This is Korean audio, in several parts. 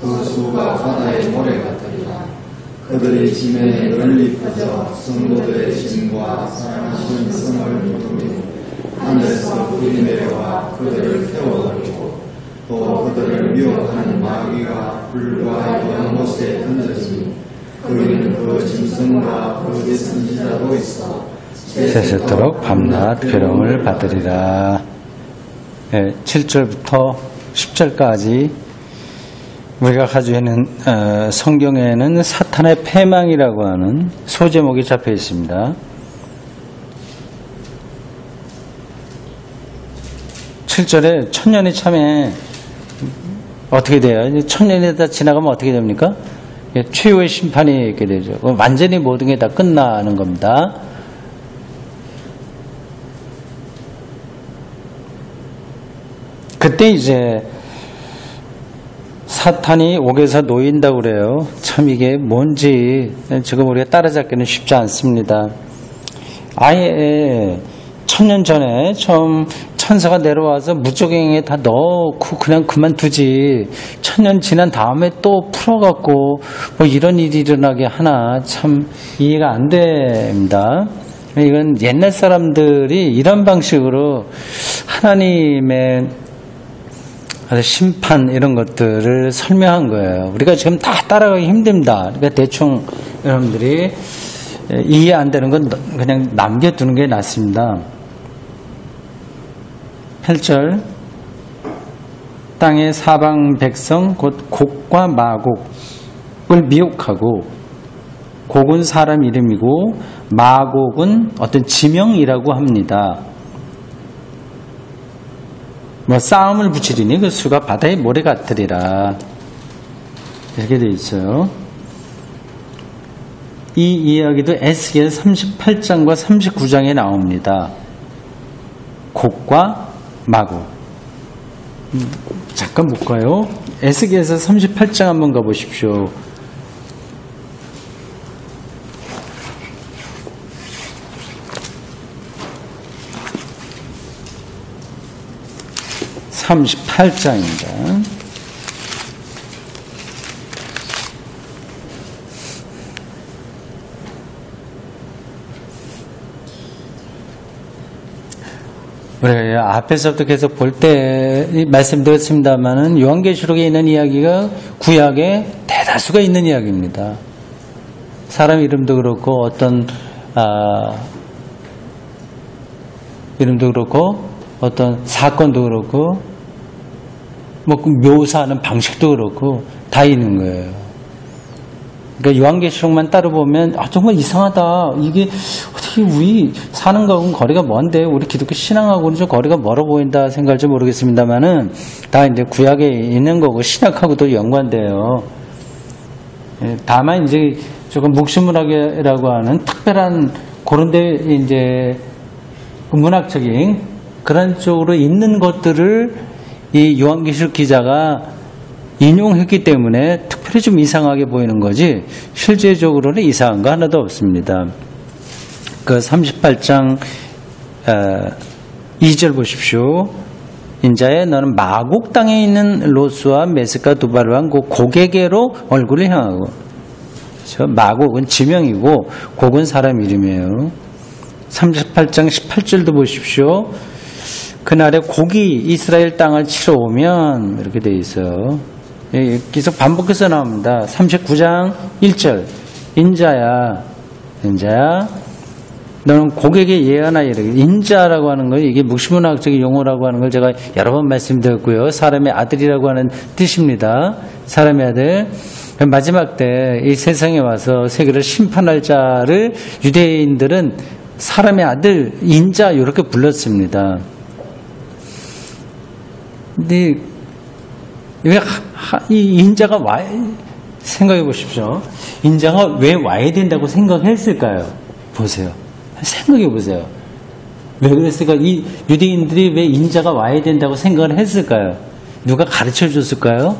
그 수가 바다의 모래 같으리라. 그들의 짐에 널리 퍼져 성도들의 짐과 사랑하신 성을 묻으며 하늘에서 불이 내려와 그들을 태워버리고 또 그들을 미혹하는 마귀가 불과 연못에 던져지니 그에는 그 짐승과 그 선지자도 있어 세세토록 밤낮 괴로움을 받으리라. 예, 7절부터 10절까지 우리가 가지고 있는 어, 성경에는 사탄의 패망이라고 하는 소제목이 잡혀 있습니다. 7절에 천년이 참에 어떻게 돼요? 천년이 다 지나가면 어떻게 됩니까? 예, 최후의 심판이 있게 되죠. 완전히 모든 게 다 끝나는 겁니다. 그때 이제 사탄이 옥에서 놓인다고 그래요. 참 이게 뭔지 지금 우리가 따라잡기는 쉽지 않습니다. 아예 천년 전에 처음 천사가 내려와서 무적행에 다 넣고 그냥 그만두지. 천년 지난 다음에 또 풀어갖고 뭐 이런 일이 일어나게 하나 참 이해가 안 됩니다. 이건 옛날 사람들이 이런 방식으로 하나님의 심판 이런 것들을 설명한 거예요. 우리가 지금 다 따라가기 힘듭니다. 그러니까 대충 여러분들이 이해 안 되는 건 그냥 남겨두는 게 낫습니다. 8절 땅의 사방 백성 곧 곡과 마곡을 미혹하고 곡은 사람 이름이고 마곡은 어떤 지명이라고 합니다. 뭐 싸움을 붙이리니 그 수가 바다의 모래 같으리라 이렇게 되어 있어요. 이 이야기도 에스겔 38장과 39장에 나옵니다. 곡과 마구. 음, 잠깐 볼까요? 에스겔에서 38장 한번 가보십시오. (38장입니다) 우리가 앞에서부터 계속 볼 때 말씀드렸습니다만은 요한계시록에 있는 이야기가 구약에 대다수가 있는 이야기입니다. 사람 이름도 그렇고 어떤 아, 이름도 그렇고 어떤 사건도 그렇고 뭐 묘사하는 방식도 그렇고 다 있는 거예요. 그러니까 요한계시록만 따로 보면 아 정말 이상하다. 이게 어떻게 우리 사는 거하고는 거리가 먼데 우리 기독교 신앙하고는 좀 거리가 멀어 보인다 생각할지 모르겠습니다만은 다 이제 구약에 있는 거고 신약하고도 연관돼요. 예, 다만 이제 조금 묵시문학이라고 하는 특별한 그런데 이제 문학적인 그런 쪽으로 있는 것들을 이 요한계시록 기자가 인용했기 때문에 특별히 좀 이상하게 보이는 거지 실제적으로는 이상한 거 하나도 없습니다. 그 38장 2절 보십시오. 인자에 너는 마곡 땅에 있는 로스와 메스카 두바르한 그 고개계로 얼굴을 향하고 그렇죠? 마곡은 지명이고 곡은 사람 이름이에요. 38장 18절도 보십시오. 그날에 곡이 이스라엘 땅을 치러 오면 이렇게 돼 있어요. 예, 계속 반복해서 나옵니다. 39장 1절 인자야 인자야 너는 고객의 예하나 이르 인자라고 하는 거 이게 묵시문학적인 용어라고 하는 걸 제가 여러 번 말씀드렸고요. 사람의 아들이라고 하는 뜻입니다. 사람의 아들 마지막 때 이 세상에 와서 세계를 심판할 자를 유대인들은 사람의 아들 인자 이렇게 불렀습니다. 근데 왜 이 인자가 와 생각해 보십시오. 인자가 왜 와야 된다고 생각했을까요? 보세요. 생각해 보세요. 왜 그랬을까? 이 유대인들이 왜 인자가 와야 된다고 생각을 했을까요? 누가 가르쳐 줬을까요?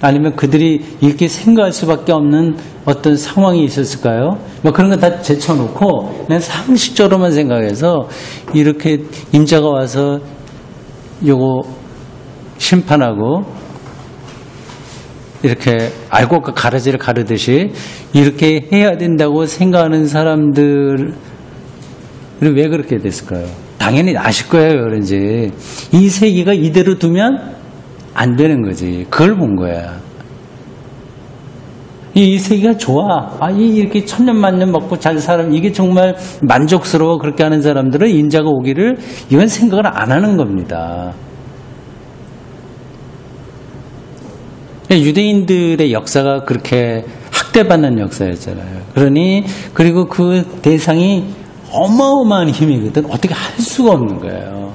아니면 그들이 이렇게 생각할 수밖에 없는 어떤 상황이 있었을까요? 뭐 그런 거 다 제쳐놓고 난 상식적으로만 생각해서 이렇게 인자가 와서 요거 심판하고 이렇게 알고 그 가라지를 가르듯이 이렇게 해야 된다고 생각하는 사람들은 왜 그렇게 됐을까요? 당연히 아실 거예요, 그런지. 이 세계가 이대로 두면 안 되는 거지. 그걸 본 거야. 이 세계가 좋아. 아, 이 이렇게 천년만년 먹고 잘 사람, 이게 정말 만족스러워. 그렇게 하는 사람들은 인자가 오기를 이건 생각을 안 하는 겁니다. 유대인들의 역사가 그렇게 학대받는 역사였잖아요. 그러니, 그리고 그 대상이 어마어마한 힘이거든. 어떻게 할 수가 없는 거예요.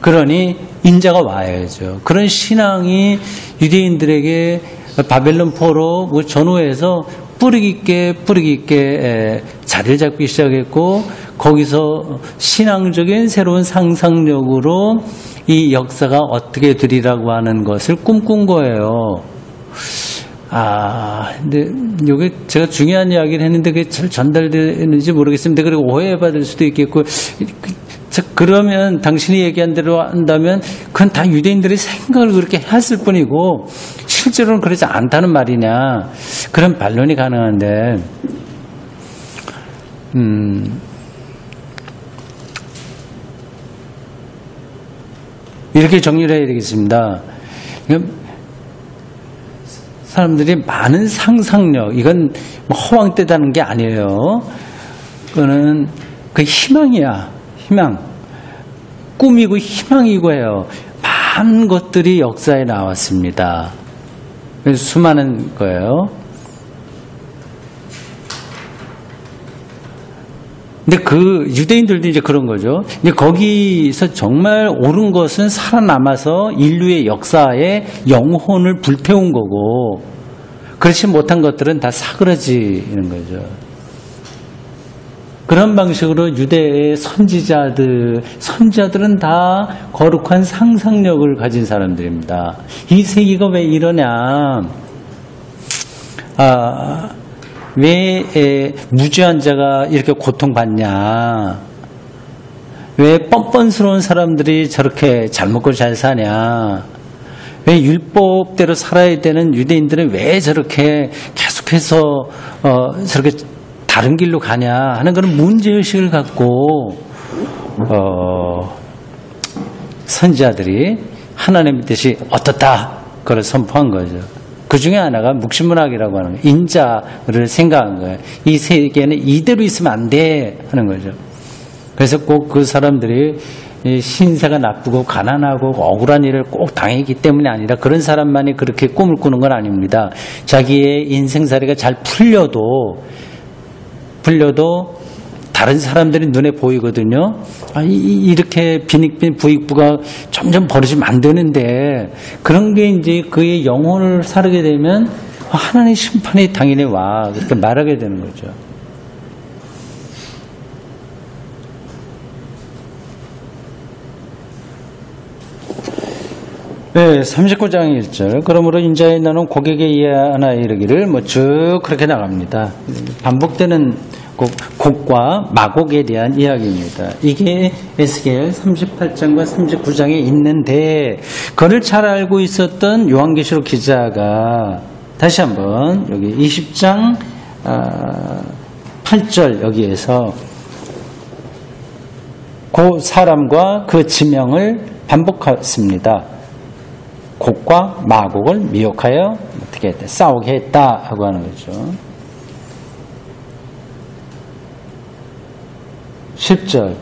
그러니 인자가 와야죠. 그런 신앙이 유대인들에게 바벨론 포로 뭐 전후에서 뿌리 깊게 뿌리 깊게 자리를 잡기 시작했고 거기서 신앙적인 새로운 상상력으로 이 역사가 어떻게 되리라고 하는 것을 꿈꾼 거예요. 아, 근데 요게 제가 중요한 이야기를 했는데 그게 잘 전달되는지 모르겠습니다. 그리고 오해받을 수도 있겠고 그러면 당신이 얘기한 대로 한다면 그건 다 유대인들의 생각을 그렇게 했을 뿐이고 실제로는 그렇지 않다는 말이냐 그런 반론이 가능한데 음 이렇게 정리를 해야 되겠습니다. 사람들이 많은 상상력 이건 뭐 허황되다는 게 아니에요. 그거는 그 희망이야. 희망, 꿈이고 희망이고 해요. 많은 것들이 역사에 나왔습니다. 수많은 거예요. 근데 그 유대인들도 이제 그런 거죠. 근데 거기서 정말 옳은 것은 살아남아서 인류의 역사에 영혼을 불태운 거고, 그렇지 못한 것들은 다 사그러지는 거죠. 그런 방식으로 유대의 선지자들, 선지자들은 다 거룩한 상상력을 가진 사람들입니다. 이 세계가 왜 이러냐? 아, 왜 무죄한 자가 이렇게 고통받냐? 왜 뻔뻔스러운 사람들이 저렇게 잘 먹고 잘 사냐? 왜 율법대로 살아야 되는 유대인들은 왜 저렇게 계속해서 어, 저렇게 다른 길로 가냐 하는 그런 문제의식을 갖고 어, 선지자들이 하나님의 뜻이 어떻다 그걸 선포한 거죠. 그 중에 하나가 묵신문학이라고 하는 거예요. 인자를 생각한 거예요. 이 세계는 이대로 있으면 안 돼 하는 거죠. 그래서 꼭 그 사람들이 신세가 나쁘고 가난하고 억울한 일을 꼭 당했기 때문이 아니라 그런 사람만이 그렇게 꿈을 꾸는 건 아닙니다. 자기의 인생살이가 잘 풀려도 불려도 다른 사람들이 눈에 보이거든요. 아, 이, 렇게 빈익빈 부익부가 점점 벌어지면 안 되는데 그런 게 이제 그의 영혼을 사르게 되면 하나님 심판이 당연히 와 그렇게 말하게 되는 거죠. 네, 39장 1절. 그러므로 인자의 나는 고객에 이하나 이르기를 뭐 쭉 그렇게 나갑니다. 반복되는 곡, 곡과 마곡에 대한 이야기입니다. 이게 에스겔 38장과 39장에 있는데 그를 잘 알고 있었던 요한계시록 기자가 다시 한번 여기 20장 8절 아, 여기에서 그 사람과 그 지명을 반복했습니다. 곡과 마곡을 미혹하여 어떻게 했다? 싸우게 했다 하고 하는 거죠. 10절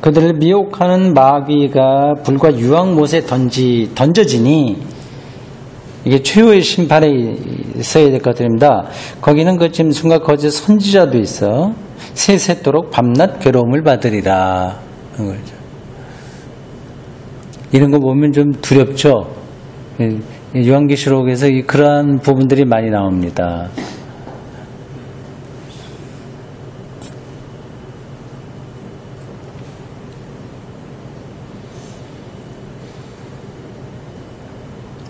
그들을 미혹하는 마귀가 불과 유황못에 던지, 던져지니 이게 최후의 심판에 있어야 될 것들입니다. 거기는 그 짐승과 거짓 선지자도 있어 세세토록 밤낮 괴로움을 받으리라. 이런 거 보면 좀 두렵죠. 요한계시록에서 그러한 부분들이 많이 나옵니다.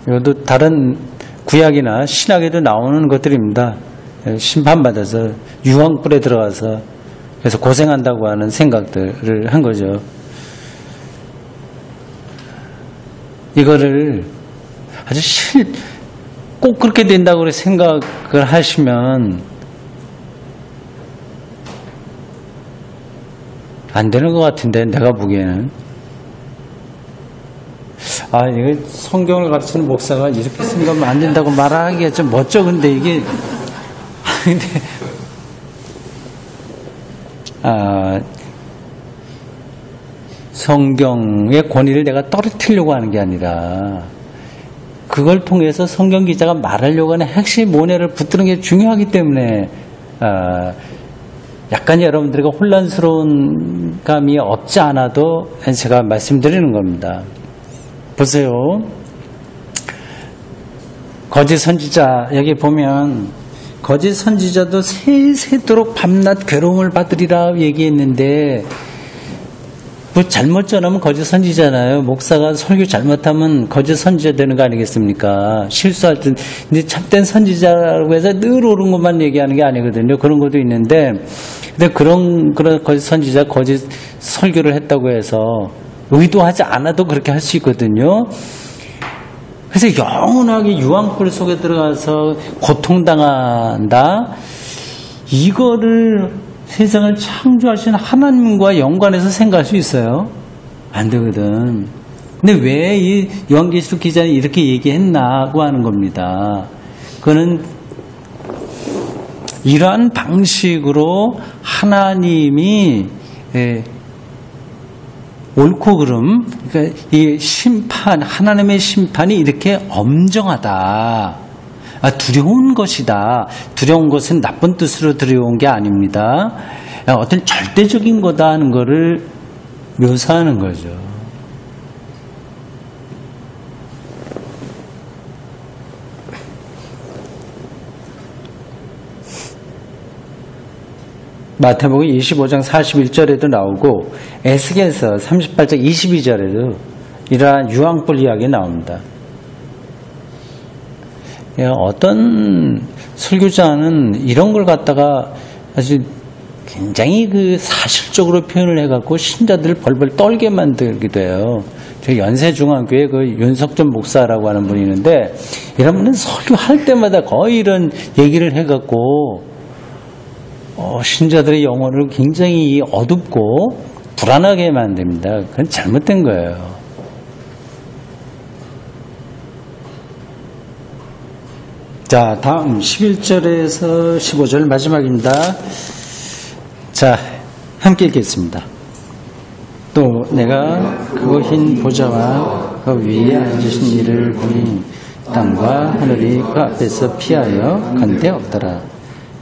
이것도 다른 구약이나 신학에도 나오는 것들입니다. 심판받아서 유황불에 들어가서 그래서 고생한다고 하는 생각들을 한 거죠. 이거를 아주 실, 꼭 그렇게 된다고 생각을 하시면 안 되는 것 같은데, 내가 보기에는. 아, 이거 성경을 가르치는 목사가 이렇게 생각하면 안 된다고 말하기가 좀 멋져, 근데 이게. 근데, 아, 성경의 권위를 내가 떨어뜨리려고 하는 게 아니라, 그걸 통해서 성경 기자가 말하려고 하는 핵심 모내를 붙드는 게 중요하기 때문에, 아, 약간 여러분들에게 혼란스러운 감이 없지 않아도 제가 말씀드리는 겁니다. 보세요. 거짓 선지자, 여기 보면, 거짓 선지자도 세세도록 밤낮 괴로움을 받으리라 얘기했는데, 뭐 잘못 전하면 거짓 선지잖아요. 목사가 설교 잘못하면 거짓 선지자 되는 거 아니겠습니까? 실수할 때, 근데 참된 선지자라고 해서 늘 옳은 것만 얘기하는 게 아니거든요. 그런 것도 있는데, 근데 그런, 그런 거짓 선지자, 거짓 설교를 했다고 해서 의도하지 않아도 그렇게 할 수 있거든요. 그래서 영원하게 유황불 속에 들어가서 고통당한다? 이거를 세상을 창조하신 하나님과 연관해서 생각할 수 있어요? 안 되거든. 근데 왜 이 요한계시록 기자는 이렇게 얘기했나고 하는 겁니다. 그거는 이러한 방식으로 하나님이 예, 옳고 그름, 그러니까 이 심판, 하나님의 심판이 이렇게 엄정하다. 아, 두려운 것이다. 두려운 것은 나쁜 뜻으로 두려운 게 아닙니다. 아, 어떤 절대적인 거다 하는 거를 묘사하는 거죠. 마태복음 25장 41절에도 나오고 에스겔서 38장 22절에도 이러한 유황불 이야기 나옵니다. 예, 어떤 설교자는 이런 걸 갖다가 아주 굉장히 그 사실적으로 표현을 해갖고 신자들을 벌벌 떨게 만들기도 해요. 저희 연세중앙교회 그 윤석전 목사라고 하는 분이 있는데 이런 분은 설교할 때마다 거의 이런 얘기를 해갖고 어, 신자들의 영혼을 굉장히 어둡고 불안하게 만듭니다. 그건 잘못된 거예요. 자, 다음 11절에서 15절 마지막입니다. 자, 함께 읽겠습니다. 또 내가 그 흰 보좌와 그 위에 앉으신 이를 보니 땅과 하늘이 그 앞에서 피하여 간데 없더라.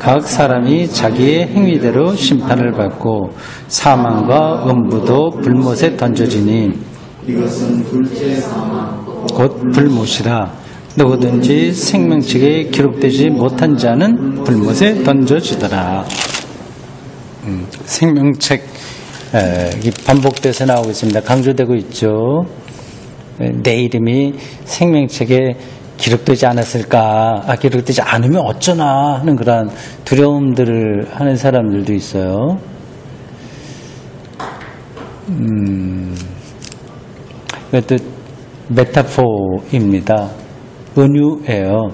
각 사람이 자기의 행위대로 심판을 받고 사망과 음부도 불못에 던져지니 이것은 둘째 사망 곧 불못이라 누구든지 생명책에 기록되지 못한 자는 불못에 던져지더라. 음, 생명책 에, 이 반복돼서 나오고 있습니다. 강조되고 있죠. 에, 내 이름이 생명책에 기록되지 않았을까, 아, 기록되지 않으면 어쩌나 하는 그런 두려움들을 하는 사람들도 있어요. 음, 이것도 메타포입니다. 은유예요.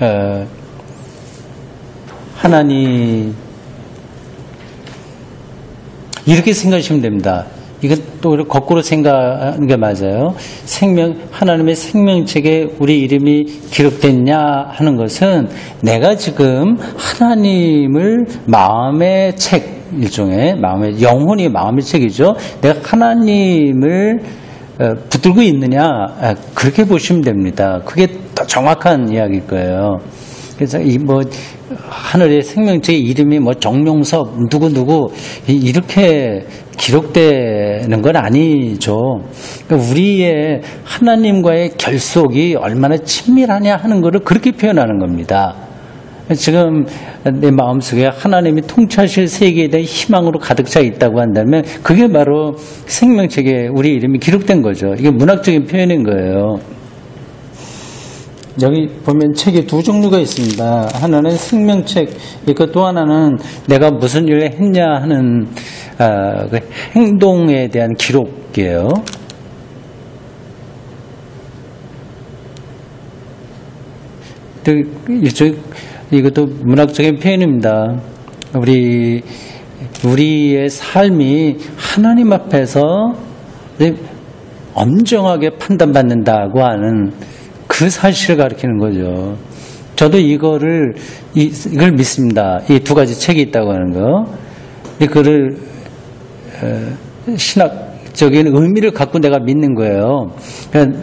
어, 하나님 이렇게 생각하시면 됩니다. 또 거꾸로 생각하는 게 맞아요. 생명 하나님의 생명책에 우리 이름이 기록됐냐 하는 것은 내가 지금 하나님을 마음의 책 일종의 마음의 영혼이 마음의 책이죠. 내가 하나님을 어, 붙들고 있느냐 아, 그렇게 보시면 됩니다. 그게 더 정확한 이야기일 거예요. 그래서 이 뭐 하늘의 생명체의 이름이 뭐 정용섭 누구 누구 이렇게 기록되는 건 아니죠. 그러니까 우리의 하나님과의 결속이 얼마나 친밀하냐 하는 것을 그렇게 표현하는 겁니다. 지금 내 마음속에 하나님이 통치하실 세계에 대한 희망으로 가득 차 있다고 한다면 그게 바로 생명책에 우리 이름이 기록된 거죠. 이게 문학적인 표현인 거예요. 여기 보면 책이 두 종류가 있습니다. 하나는 생명책, 이거 또 하나는 내가 무슨 일을 했냐 하는 아, 그 행동에 대한 기록이에요. 이것도 문학적인 표현입니다. 우리 우리의 삶이 하나님 앞에서 엄정하게 판단받는다고 하는 그 사실을 가리키는 거죠. 저도 이거를 이, 걸 믿습니다. 이 두 가지 책이 있다고 하는 거. 이거를 어, 신학적인 의미를 갖고 내가 믿는 거예요. 그러니까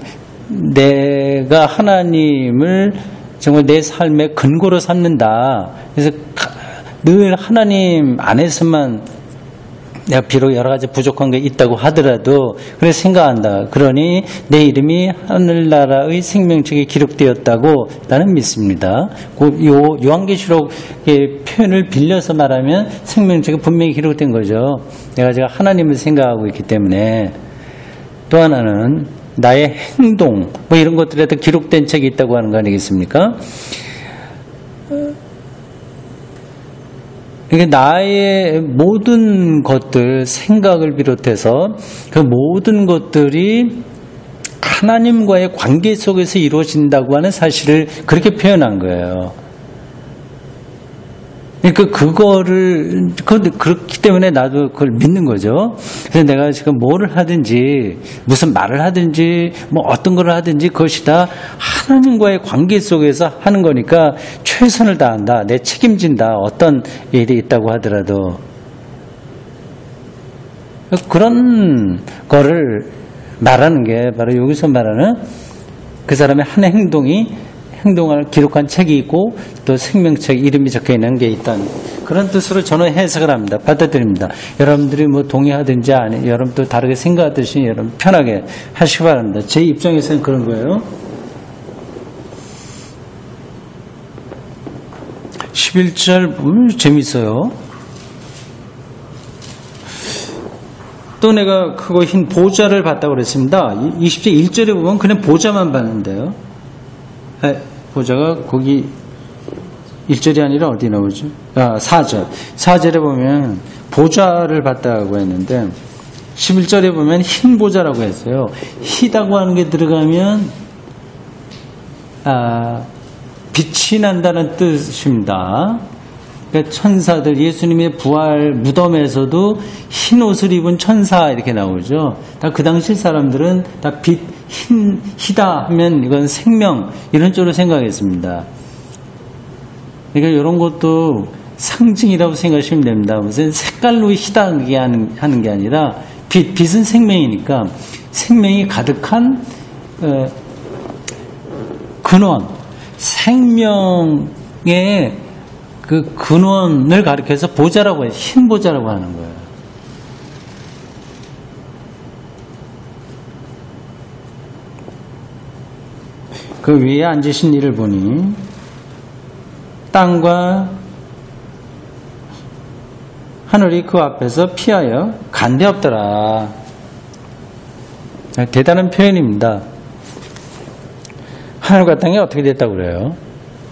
내가 하나님을 정말 내 삶의 근거로 삼는다. 그래서 늘 하나님 안에서만 내가 비록 여러 가지 부족한 게 있다고 하더라도 그래 생각한다. 그러니 내 이름이 하늘나라의 생명책에 기록되었다고 나는 믿습니다. 그요 요한계시록의 표현을 빌려서 말하면 생명책에 분명히 기록된 거죠. 내가 제가 하나님을 생각하고 있기 때문에 또 하나는 나의 행동 뭐 이런 것들에도 기록된 책이 있다고 하는 거 아니겠습니까? 이게 나의 모든 것들, 생각을 비롯해서 그 모든 것들이 하나님과의 관계 속에서 이루어진다고 하는 사실을 그렇게 표현한 거예요. 그러니까 그거를 그 그렇기 때문에 나도 그걸 믿는 거죠. 그래서 내가 지금 뭐를 하든지 무슨 말을 하든지 뭐 어떤 걸 하든지 그것이 다 하나님과의 관계 속에서 하는 거니까 최선을 다한다. 내 책임진다. 어떤 일이 있다고 하더라도 그런 거를 말하는 게 바로 여기서 말하는 그 사람의 한 행동이 행동을 기록한 책이 있고 또 생명책 이름이 적혀 있는 게 있던 그런 뜻으로 저는 해석을 합니다. 받아들입니다. 여러분들이 뭐 동의하든지 아니 여러분도 다르게 생각하듯이 여러분 편하게 하시기 바랍니다. 제 입장에서는 그런 거예요. 11절 보면 재밌어요. 또 내가 그거 흰 보좌를 봤다고 그랬습니다. 20절 1절에 보면 그냥 보좌만 봤는데요. 보좌가 거기 1절이 아니라 어디 나오죠? 아, 4절. 4절에 보면 보좌를 봤다고 했는데 11절에 보면 흰 보좌라고 했어요. 희다고 하는 게 들어가면 아, 빛이 난다는 뜻입니다. 그러니까 천사들 예수님의 부활 무덤에서도 흰 옷을 입은 천사 이렇게 나오죠. 다 그 당시 사람들은 다 빛, 흰, 희다 하면 이건 생명 이런 쪽으로 생각했습니다. 그러니까 이런 것도 상징이라고 생각하시면 됩니다. 무슨 색깔로 희다하게 하는 게 아니라 빛, 빛은 생명이니까 생명이 가득한 어, 근원, 생명의 그 근원을 가리켜서 보자라고 해요. 흰 보자라고 하는 거예요. 그 위에 앉으신 이를 보니 땅과 하늘이 그 앞에서 피하여 간데 없더라. 대단한 표현입니다. 하늘과 땅이 어떻게 됐다고 그래요?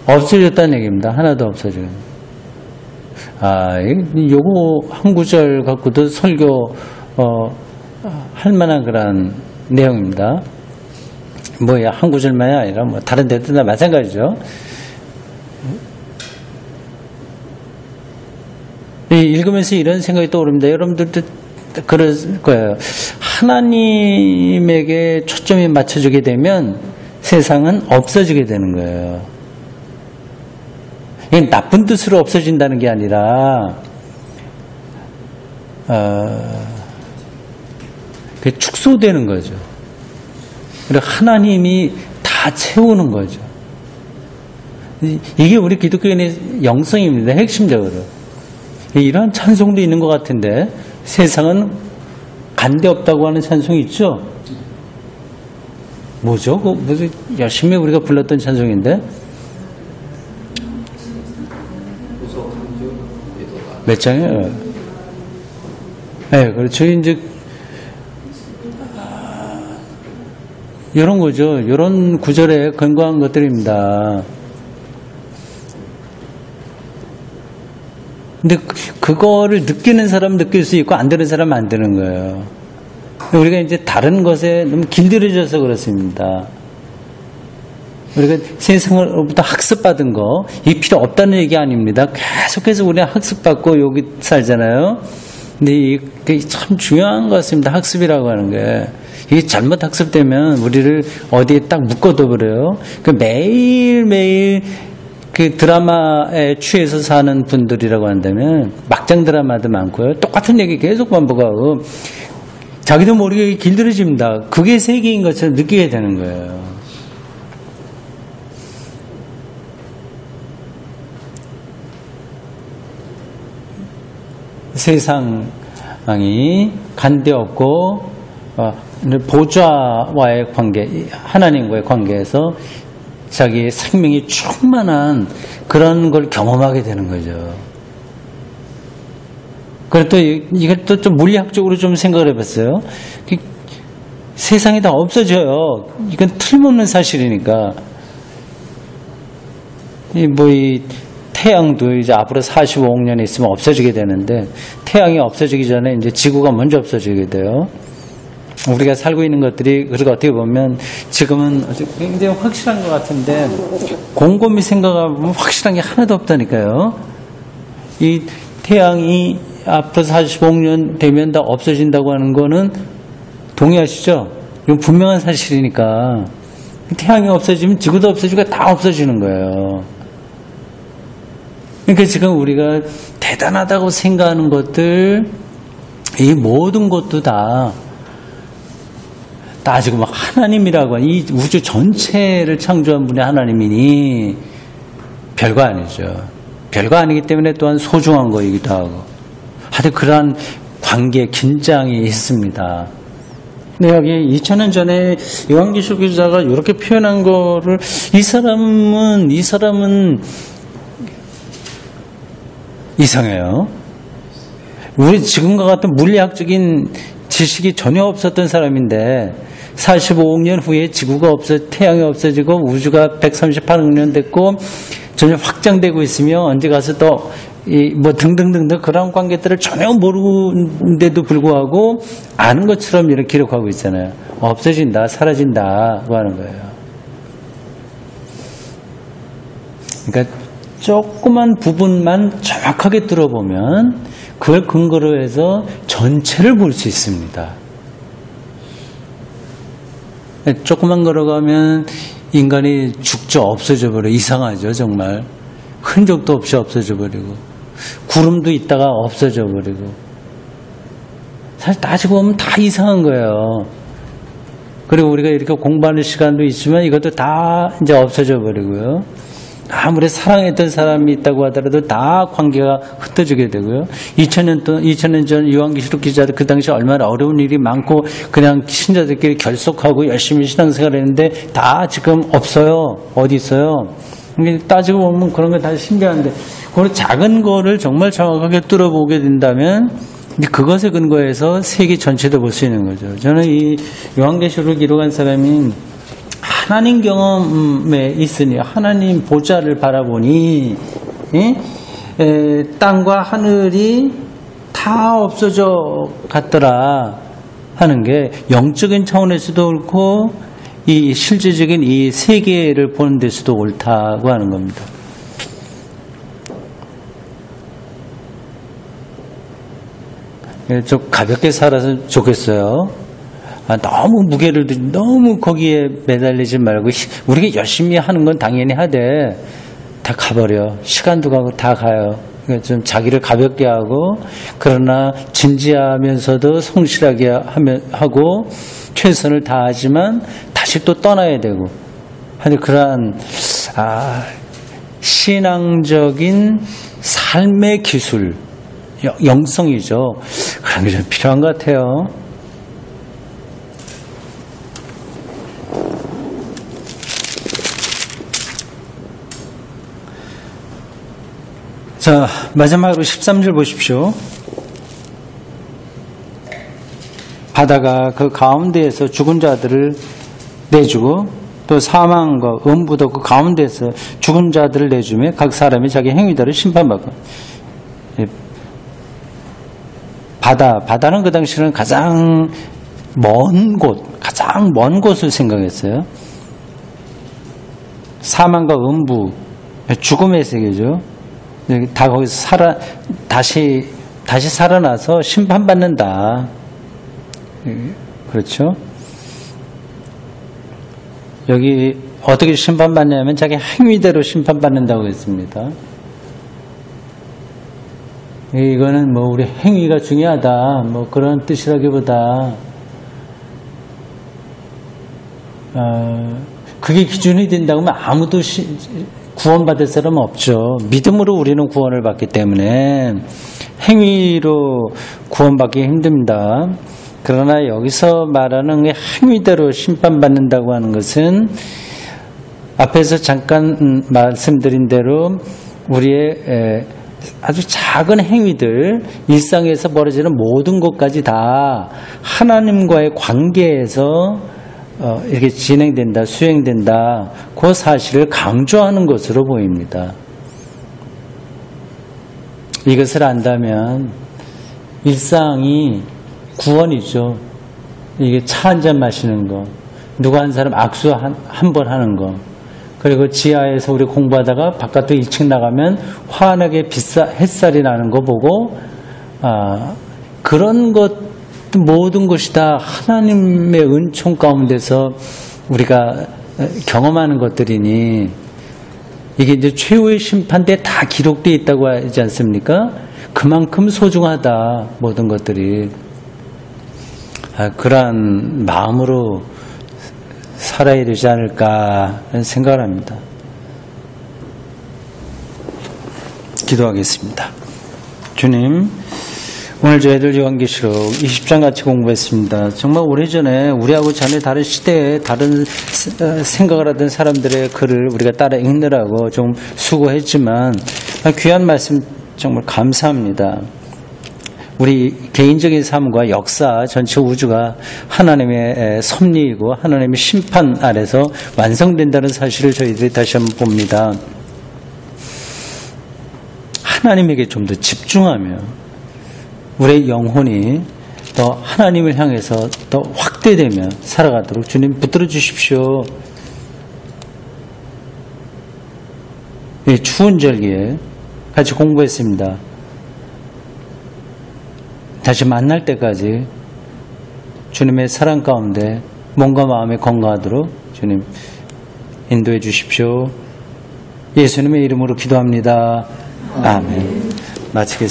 없어졌다는 얘기입니다. 하나도 없어져요. 아, 요거 한 구절 갖고도 설교, 어, 할 만한 그런 내용입니다. 뭐야, 한 구절만이 아니라 뭐 다른 데도 다 마찬가지죠. 읽으면서 이런 생각이 떠오릅니다. 여러분들도 그럴 거예요. 하나님에게 초점이 맞춰지게 되면 세상은 없어지게 되는 거예요. 이게 나쁜 뜻으로 없어진다는 게 아니라 어, 축소되는 거죠. 그리고 하나님이 다 채우는 거죠. 이게 우리 기독교인의 영성입니다. 핵심적으로. 이런 찬송도 있는 것 같은데 세상은 간대 없다고 하는 찬송이 있죠? 뭐죠? 그 무슨 열심히 우리가 불렀던 찬송인데 몇 장이에요? 네, 그렇죠. 이제 이런 거죠. 이런 구절에 근거한 것들입니다. 근데 그- 그거를 느끼는 사람은 느낄 수 있고 안 되는 사람은 안 되는 거예요. 우리가 이제 다른 것에 너무 길들여져서 그렇습니다. 우리가 세상으로부터 학습받은 거, 이 필요 없다는 얘기 아닙니다. 계속해서 우리가 학습받고 여기 살잖아요. 근데 이게 참 중요한 것 같습니다. 학습이라고 하는 게. 이게 잘못 학습되면 우리를 어디에 딱 묶어둬 버려요. 그 매일매일 그 드라마에 취해서 사는 분들이라고 한다면 막장 드라마도 많고요. 똑같은 얘기 계속 반복하고 자기도 모르게 길들여집니다. 그게 세계인 것처럼 느끼게 되는 거예요. 세상이 간대 없고 어, 보좌와의 관계, 하나님과의 관계에서 자기의 생명이 충만한 그런 걸 경험하게 되는 거죠. 그리고 또 이- 이걸 또좀 물리학적으로 좀 생각을 해봤어요. 그 세상이 다 없어져요. 이건 틀림없는 사실이니까. 이 뭐 이 태양도 이제 앞으로 45억 년이 있으면 없어지게 되는데 태양이 없어지기 전에 이제 지구가 먼저 없어지게 돼요. 우리가 살고 있는 것들이 그리고 어떻게 보면 지금은 굉장히 확실한 것 같은데 곰곰이 생각하면 확실한 게 하나도 없다니까요. 이 태양이 앞으로 45억 년 되면 다 없어진다고 하는 거는 동의하시죠? 이건 분명한 사실이니까 태양이 없어지면 지구도 없어지고 다 없어지는 거예요. 그러니까 지금 우리가 대단하다고 생각하는 것들, 이 모든 것도 다 따지고 막 하나님이라고 하는 이 우주 전체를 창조한 분이 하나님이니 별거 아니죠. 별거 아니기 때문에 또한 소중한 거이기도 하고. 하여튼 그러한 관계, 긴장이 있습니다. 근데 여기 2000년 전에 요한기쇼 기자가 이렇게 표현한 거를 이 사람은, 이 사람은 이상해요. 우리 지금과 같은 물리학적인 지식이 전혀 없었던 사람인데 45억 년 후에 지구가 없어 태양이 없어지고 우주가 138억 년 됐고 전혀 확장되고 있으며 언제 가서 또 이 뭐 등등등등 그런 관계들을 전혀 모르는데도 불구하고 아는 것처럼 이렇게 기록하고 있잖아요. 없어진다, 사라진다고 하는 거예요. 그러니까 조그만 부분만 정확하게 들어보면 그걸 근거로 해서 전체를 볼 수 있습니다. 조그만 걸어가면 인간이 죽죠. 없어져 버려. 이상하죠. 정말. 흔적도 없이 없어져 버리고. 구름도 있다가 없어져 버리고. 사실 따지고 보면 다 이상한 거예요. 그리고 우리가 이렇게 공부하는 시간도 있지만 이것도 다 이제 없어져 버리고요. 아무리 사랑했던 사람이 있다고 하더라도 다 관계가 흩어지게 되고요. 2000년 동 2000년 전 요한기시록 기자들 그 당시 얼마나 어려운 일이 많고 그냥 신자들끼리 결속하고 열심히 신앙생활 했는데 다 지금 없어요. 어디 있어요? 따지고 보면 그런 게 다 신기한데 그런 작은 거를 정말 정확하게 뚫어보게 된다면 그것에 근거해서 세계 전체도 볼 수 있는 거죠. 저는 이 요한계시록 기록한 사람이 하나님 경험에 있으니 하나님 보좌를 바라보니 예? 에, 땅과 하늘이 다 없어져 갔더라 하는 게 영적인 차원에서도 옳고 이 실제적인 이 세계를 보는 데서도 옳다고 하는 겁니다. 예, 좀 가볍게 살아서 좋겠어요. 아, 너무 무게를 들- 너무 거기에 매달리지 말고 히- 우리가 열심히 하는 건 당연히 하되 다 가버려 시간도 가고 다 가요. 그러니까 좀 자기를 가볍게 하고 그러나 진지하면서도 성실하게 하면 하고 최선을 다하지만 다시 또 떠나야 되고 하여튼 그러한 아, 신앙적인 삶의 기술 영- 영성이죠. 그런 게 좀 필요한 것 같아요. 자, 마지막으로 13절 보십시오. 바다가 그 가운데에서 죽은 자들을 내주고 또 사망과 음부도 그 가운데에서 죽은 자들을 내주며 각 사람이 자기 행위대로 심판받고 예. 바다, 바다는 그 당시는 가장 먼 곳, 가장 먼 곳을 생각했어요. 사망과 음부, 죽음의 세계죠. 다 거기서 살아, 다시, 다시 살아나서 심판받는다. 예, 그렇죠? 여기 어떻게 심판받냐면 자기 행위대로 심판받는다고 했습니다. 이거는 뭐 우리 행위가 중요하다. 뭐 그런 뜻이라기보다, 어, 그게 기준이 된다고 하면 아무도 시, 구원받을 사람은 없죠. 믿음으로 우리는 구원을 받기 때문에 행위로 구원받기 힘듭니다. 그러나 여기서 말하는 게 행위대로 심판받는다고 하는 것은 앞에서 잠깐 음, 말씀드린 대로 우리의 에, 아주 작은 행위들, 일상에서 벌어지는 모든 것까지 다 하나님과의 관계에서 어, 이렇게 진행된다, 수행된다, 그 사실을 강조하는 것으로 보입니다. 이것을 안다면 일상이 구원이죠. 이게 차 한 잔 마시는 거, 누가 한 사람 악수 한 번 하는 거, 그리고 지하에서 우리 공부하다가 바깥으로 1층 나가면 환하게 비싸 햇살이 나는 거 보고 아, 그런 것 모든 것이 다 하나님의 은총 가운데서 우리가 경험하는 것들이니 이게 이제 최후의 심판대 다 기록되어 있다고 하지 않습니까? 그만큼 소중하다 모든 것들이 아, 그러한 마음으로 살아야 되지 않을까 생각을 합니다. 기도하겠습니다. 주님, 오늘 저희들 요한계시록 20장 같이 공부했습니다. 정말 오래전에 우리하고 전에 다른 시대에 다른 생각을 하던 사람들의 글을 우리가 따라 읽느라고 좀 수고했지만 귀한 말씀 정말 감사합니다. 우리 개인적인 삶과 역사 전체 우주가 하나님의 섭리이고 하나님의 심판 아래서 완성된다는 사실을 저희들이 다시 한번 봅니다. 하나님에게 좀 더 집중하며 우리의 영혼이 더 하나님을 향해서 더 확대되며 살아가도록 주님 붙들어 주십시오. 이 추운 절기에 같이 공부했습니다. 다시 만날 때까지 주님의 사랑 가운데 몸과 마음이 건강하도록 주님 인도해 주십시오. 예수님의 이름으로 기도합니다. 아멘. 마치겠습니다.